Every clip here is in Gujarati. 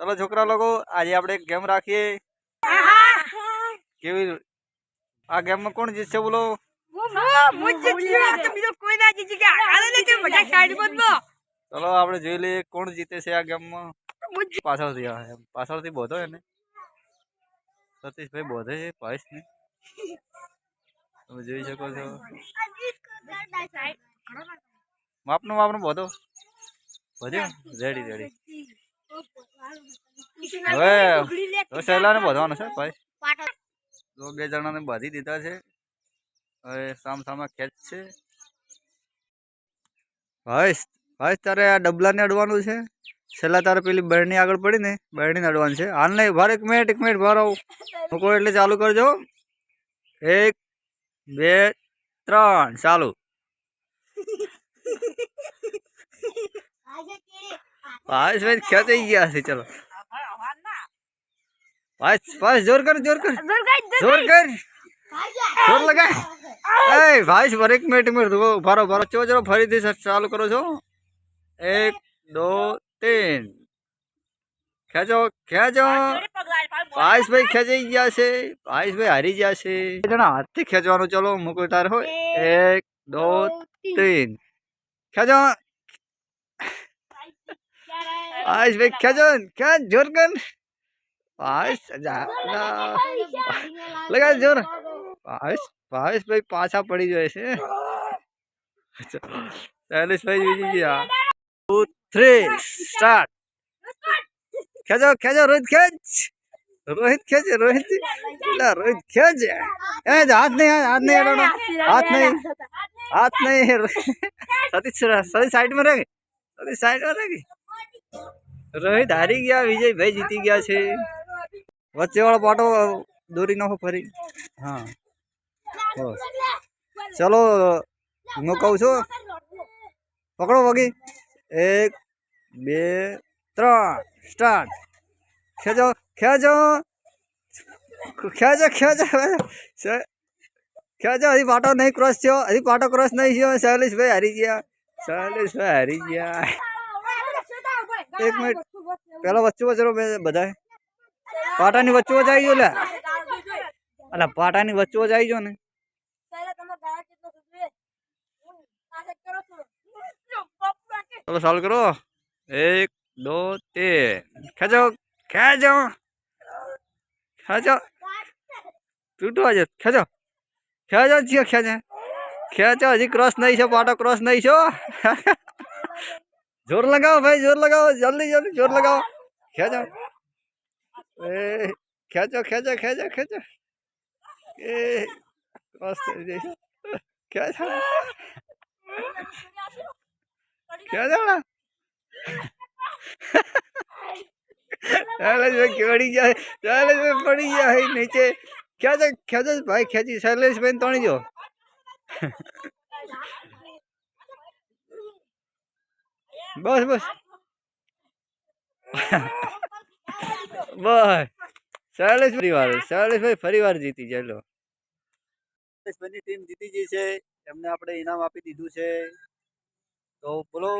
ચલો છોકરા લોકો, આજે આપણે એક ગેમ રાખીએ. કેવી આ ગેમમાં કોણ જીતશે બોલો? ચલો આપણે જોઈ લઈએ કોણ જીતે છે આ ગેમમાં પાછળથી એમ. પાછળથી બોધો એને. સતીશભાઈ બોધે છે ભાઈશને તમે જોઈ શકો છો. માપનું માપનું બોધો. વધ્યો રેડી રેડી હવે તો સહેલાને બોધવાનો છે, ભાઈ. તો બે જણાને બાંધી દીધા છે. હવે સામ સામે ખેંચ છે. ભાઈ ભાઈ, તારે આ ડબલાને અડવાનું છે? છેલ્લા તારે પેલી બરણી આગળ પડી ને બરણીને અડવાનું છે. હાલ નહીં, ભાર એક મિનિટ એક મિનિટ, ભાર આવું. મૂકો એટલે ચાલુ કરજો. એક, બે, ત્રણ, ચાલુ. ભાવેશભાઈ ખેંચાઈ ગયા છે ચલો. પાસ બસ જોર કર જોર કર. જોર કર જોર લગાય. એ ભાવેશ પર એક મિનિટ મિનિટ ભારો ભારો ચો ચલો ફરીથી સર ચાલુ કરો છો. એક દો ત્રણ ખેંચો ખેંચો. પાયસ ભાઈ ખેંચાઈ ગયા છે. પાયસ ભાઈ હારી ગયા છે. જણા હાથથી ખેંચવાનું ચલો મૂકો તાર હોય. એક દો ત્રણ ખેંચો. ભાઈ ખેંચો ખેંચ જોર કર ભાઈ લગા જોર ભાવેશ ભાવેશભાઈ પાછા પડી જાય છે શૈલેષભાઈ જીતી ગયા ટુ થ્રી સ્ટાર્ટ ખેંચો ખેંચો રોહિત ખેંચ રોહિત ખેંચ રોહિત લા રોહિત ખેંચ એ હાથ નહીં હાથ નહીં અડાડો હાથ નહીં હાથ નહીં સતીશ સતીશ સાઈડમાં રહે સતીશ સાઈડમાં રહે રોહિત હારી ગયા, વિજયભાઈ જીતી ગયા છે. વચ્ચે વાળો પાટો દોરી નાખો ફરી. હા. ચલો, હું કહું છું, પકડો વગી એક, બે, ત્રણ. સ્ટાર્ટ. ખેંચો ખેંચો. ખેંચો ખેંચો. ખેંચો. હજી પાટો નહીં ક્રોસ થયો. હજી પાટો ક્રોસ નહીં થયો. શૈલેષભાઈ હારી ગયા. શૈલેષભાઈ હારી ગયા. એક મિનિટ પેલા વચ્ચે વચ્ચે બે બધા પાટાની વચ્ચે વચ્ચે આવી ગયો લે અલા પાટાની વચ્ચે વચ્ચે આવી ગયો ને ચલો ચાલુ કરો એક દો तीन ખેંચો ખેંચો ખેંચો તૂટો આજે ખેંચો ખેંચો જીઓ ખેંચે ખેંચો હજી ક્રોસ નહીં છે પાટો ક્રોસ નહીં છો જોર લગાવો ભાઈ જોર લગાવો જલ્દી જલ્દી જોર લગાવો ખેંચો એ ખેંચો ખેંચો ખેંચો ખેંચો એ ક્રોસ થઈ જશે ખેંચો ખેંચો ને શૈલેષભાઈ કેવડી ગયા શૈલેષભાઈ પડી ગયા હે નીચે ખેંચો ખેંચો ભાઈ ખેંચી શૈલેષભાઈ તણી જો બસ બસ. બસ. શૈલેષ ફરીવાર શૈલેષભાઈ ફરીવાર જીતી ચાલો શૈલેષભાઈની ટીમ જીતી ગઈ છે. એમને આપણે ઇનામ આપી દીધું છે. તો બોલો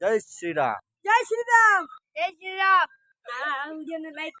જય શ્રી રામ. જય શ્રી રામ. જય શ્રી રામ.